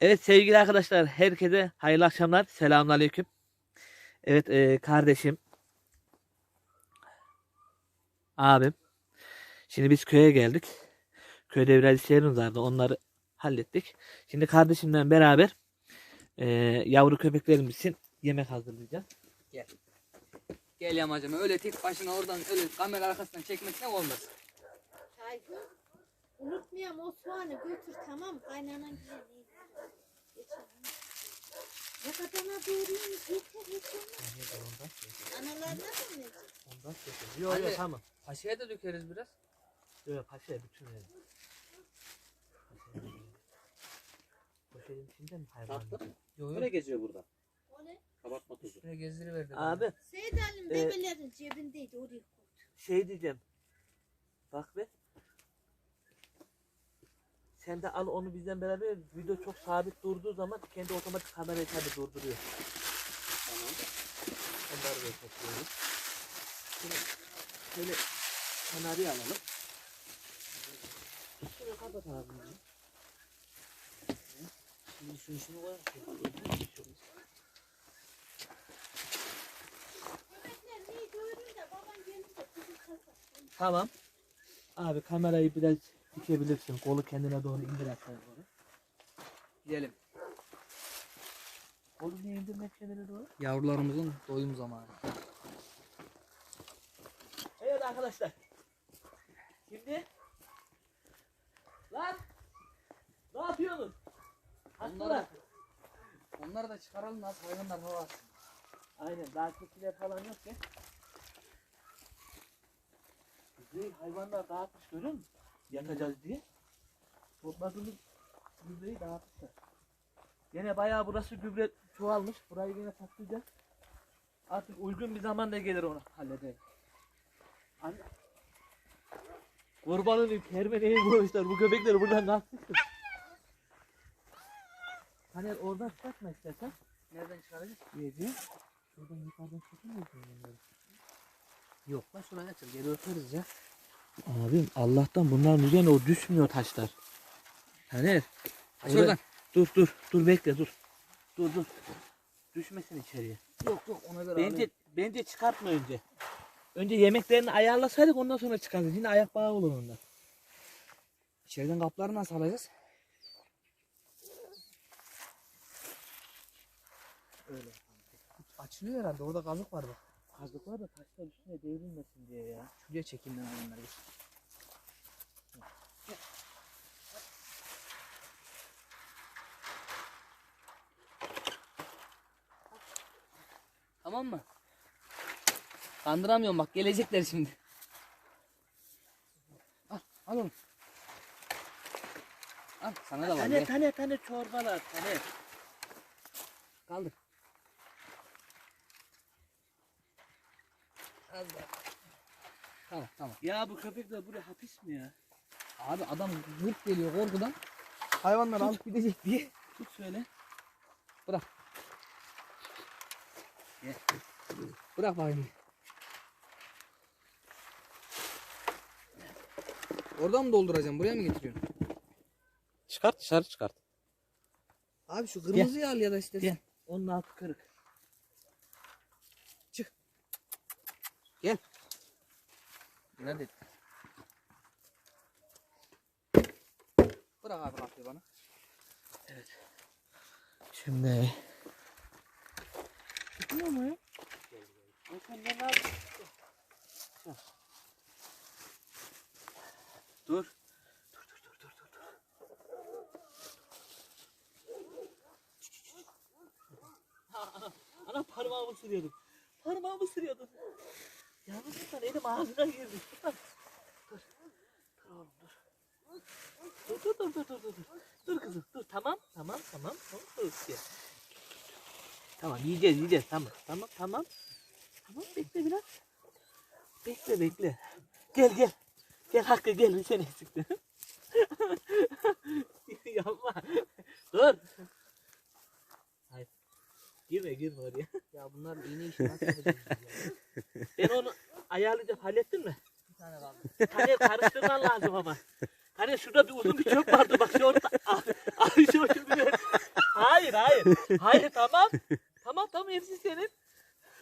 Evet sevgili arkadaşlar herkese hayırlı akşamlar. Selamünaleyküm. Evet e, kardeşim. Abim. Şimdi biz köye geldik. Köyde biraz işlerimiz vardı. Onları hallettik. Şimdi kardeşimle beraber e, yavru köpeklerimiz için yemek hazırlayacağız. Gel yamacım öyle tek başına oradan öyle kamera arkasından çekmekten olmaz. Tayfun, unutmayayım o soğanı götür tamam kaynanan. Geçen Ne kadarına doğruymuş yeter yeter. Analarına da ne? Yok Anne. yok tamam. Paşaya da dökeriz biraz. Yok yok paşaya bütün verin. Poşetin içinde mi hayvan? Tatlı. Yok Böyle geziyor burada. O ne? Kabartma tozu. Şuraya gezdiriverdim. Abi Seyit Ali'nin Ee, bebelerin cebindeydi oraya koydu. şey diyeceğim. Bak be. Sen de al onu bizden beraber video çok sabit durduğu zaman kendi otomatik kamerayı kendi durduruyor. Tamam. Onları da topluyoruz. Şimdi şöyle kanarya alalım. Şunu kapat abi. Şimdi şunu şunu koyalım. Tamam. Abi kamerayı biraz dikebilirsin. Kolu kendine doğru indir aşağıya doğru. Gidelim. Kolu niye indirmek kendine doğru? Yavrularımızın doyum zamanı. Evet arkadaşlar. Şimdi lan ne yapıyorsunuz? Hastalar. Onları, onları da çıkaralım da hayvanlar hava alsın. Aynen daha keçiler falan yok ya. Güzel hayvanlar dağıtmış görüyor musun? Yakacağız diye. Topladığımız gübreyi dağıtmışlar. Gene bayağı burası gübre çoğalmış. Burayı gene patlayacağız. Artık uygun bir zaman da gelir onu halledelim. Anne. Kurbanın kermeneyi vurmuşlar. Bu köpekleri buradan kalksın. Hani oradan çıkartma istersen. Nereden çıkaracağız? Yiyeceğim. Şuradan yukarıdan çekemiyorsun bunları. Yok lan şuraya açıl. Geri öperiz ya. Abim Allah'tan bunların üzerine o düşmüyor taşlar. Hani Aç oradan. dur dur dur bekle dur. Dur dur. Düşmesin içeriye. Yok yok ona göre Bence bence çıkartma önce. Önce yemeklerini ayarlasaydık ondan sonra çıkardık. Yine ayak bağı olur onlar. İçeriden kapları nasıl alacağız? Öyle. Açılıyor herhalde. Orada kazık var bak. Kazıklar da taşlar üstüne devrilmesin diye ya. Şuraya çekeyim ben hayvanları. bir. Tamam mı? Kandıramıyorum bak gelecekler şimdi. Al, al oğlum. Al sana da var. Tane Gel. tane tane çorbalar tane. Kaldır. Az daha. Tamam tamam. Ya bu köpekler buraya hapis mi ya? Abi adam vırt geliyor korkudan. Hayvanlar alıp gidecek diye. Tut şöyle. Bırak. Gel. Bırak bakayım. Oradan mı dolduracağım? Buraya mı getiriyorsun? Çıkart dışarı çıkart. Abi şu kırmızıyı al ya da istersen. Gel. Onun altı kırık. Gel. Nerede? Bırak abi kapıyı bana. Şimdi Çıkmıyor mu ya? Dur. Dur dur dur dur dur. dur. Ha, ana, parmağımı ısırıyordum. Parmağımı ısırıyordum. Yanlışlıkla elim ağzına girdi. Dur. Dur. Oğlum dur. Dur dur dur dur dur dur. Dur kızım dur tamam tamam tamam. tamam dur. Tamam yiyeceğiz yiyeceğiz tamam tamam tamam. Tamam bekle biraz. Bekle bekle. Gel gel. Gel Hakkı gel bir sene eksikti. Yapma. Dur. Hayır. Girme girme oraya. Ya bunlar iğne işi nasıl yapacağız biz ya? Ben onu ayarlayacağım. Hallettin mi? Bir tane kaldı. Hani karıştırman lazım ama. Hani şurada bir uzun bir çöp vardı bak şu orta. Abi, şu şu bir Hayır tamam. tamam tamam hepsi senin.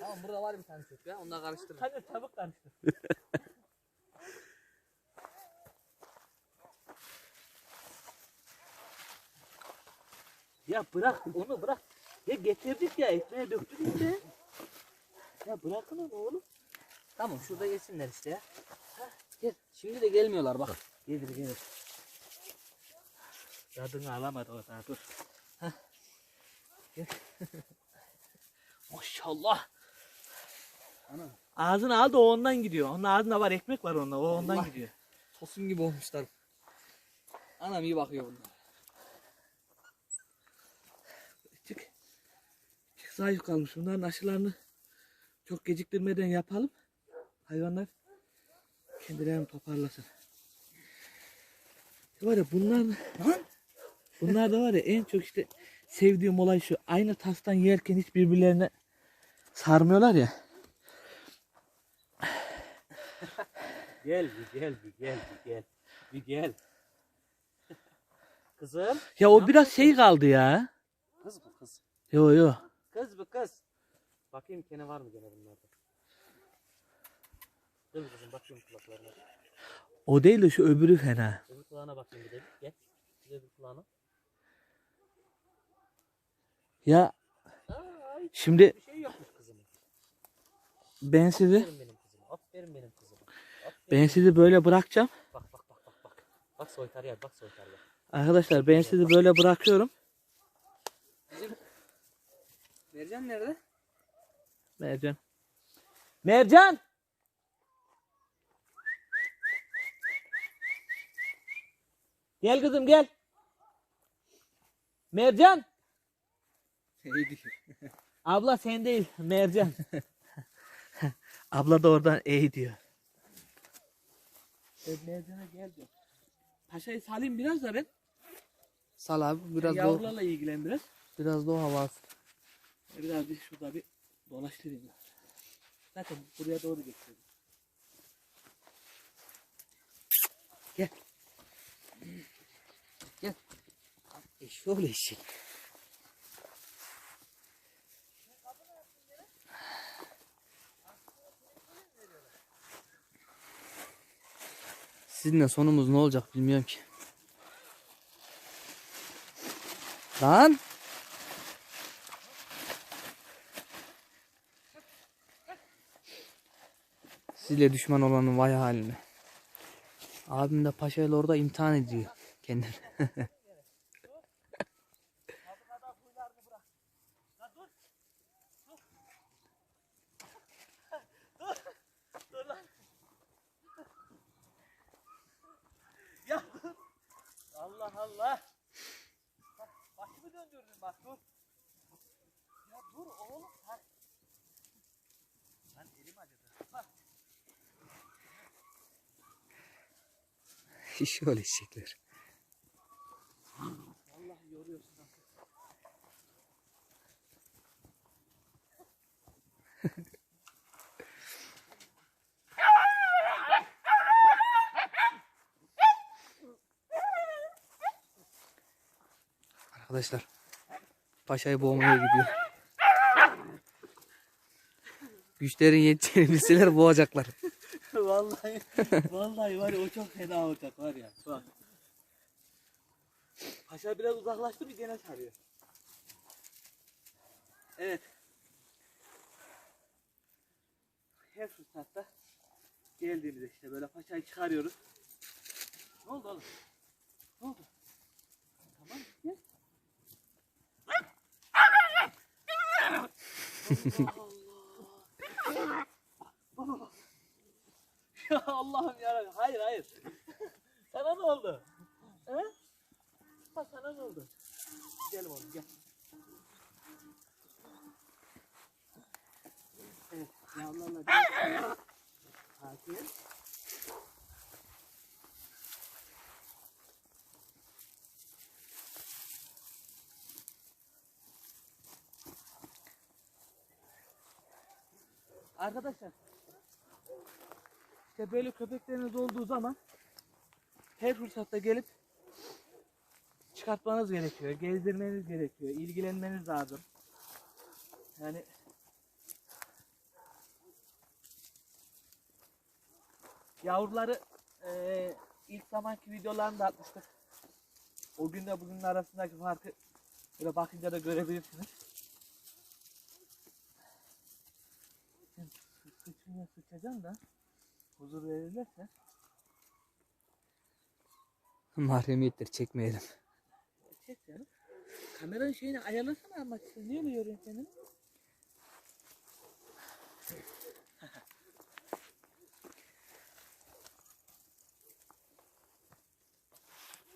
Tamam burada var bir tane çöp ya. Onu da karıştırın. Hadi çabuk karıştır. ya bırak onu bırak. Ya getirdik ya ekmeğe döktük işte. Ya bırakın onu oğlum. Tamam şurada yesinler işte ya. Şimdi de gelmiyorlar bak. Gelir gelir. Tadını alamadı o daha dur. Maşallah. Ana. Ağzını aldı o ondan gidiyor. Onun ağzında var ekmek var onda o ondan Allah. gidiyor. Tosun gibi olmuşlar. Anam iyi bakıyor bunlar. Çık. Çık zayıf kalmış. Bunların aşılarını çok geciktirmeden yapalım. Hayvanlar kendilerini toparlasın. Var ya bunlar bunlar da var ya en çok işte sevdiğim olay şu. Aynı tastan yerken hiç birbirlerine sarmıyorlar ya. Gel bir gel bir gel bir gel. Bir gel. Kızım. Ya o biraz şey kaldı ya. Kız bu kız. Yo yo. Kız bu kız. Bakayım kene var mı gene bunlarda? Dur kızım bakayım kulaklarına. O değil de şu öbürü fena. Öbür kulağına bakayım bir de. Gel. Bir de öbür kulağına. Ya Aa, hiç şimdi bir şey yokmuş kızım. ben sizi Aferin benim kızım. Aferin benim kızım. Aferin. ben sizi böyle bırakacağım. Bak bak bak bak bak. Bak soytarıya bak soytarıya. Arkadaşlar ben sizi böyle bırakıyorum. Mercan nerede? Mercan. Mercan! Gel kızım gel. Mercan. Abla sen değil Mercan. Abla da oradan ey diyor. Evet Mercan'a gel diyor. Paşayı salayım biraz da ben. Sal abi biraz da o, Yavrularla ilgilen biraz. biraz da o hava alsın. Biraz bir şurada bir dolaştırayım. Zaten buraya doğru getirdim. Gel. Eşşoğlu eşek. Sizinle sonumuz ne olacak bilmiyorum ki. Lan. Sizle düşman olanın vay haline. Abim de paşayla orada imtihan ediyor kendini. Allah Allah. Bak, başımı döndürdün bak dur. Ya dur oğlum. Ha. Lan elim acıdı. Bak. Şöyle eşekler. Vallahi yoruyorsun. ha. Arkadaşlar paşayı boğmaya gidiyor. Güçlerin yeteceğini bilseler boğacaklar. vallahi vallahi var ya o çok fena olacak var ya. Paşa biraz uzaklaştı bir gene sarıyor. Evet. Her fırsatta geldiğimizde işte böyle paçayı çıkarıyoruz. Ne oldu oğlum? Ne oldu? Tamam gel. Allah ya Allah'ım ya hayır hayır. sana ne oldu? He? Ha, sana ne oldu? Gel oğlum gel. Evet yavrularla sakin. Arkadaşlar işte böyle köpekleriniz olduğu zaman her fırsatta gelip çıkartmanız gerekiyor. Gezdirmeniz gerekiyor. ilgilenmeniz lazım. Yani yavruları eee, ilk zamanki videolarını da atmıştık. O günle bugünün arasındaki farkı böyle bakınca da görebilirsiniz. Şimdi sıçmaya sıçacağım da huzur verirlerse Mahremiyettir çekmeyelim. çek canım. Kameranın şeyini ayarlasana ama niye öyle yoruyorsun kendini?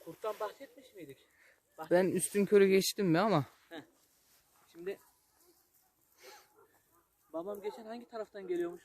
Kurttan bahsetmiş miydik? Ben üstün körü geçtim mi ama Şimdi babam geçen hangi taraftan geliyormuş?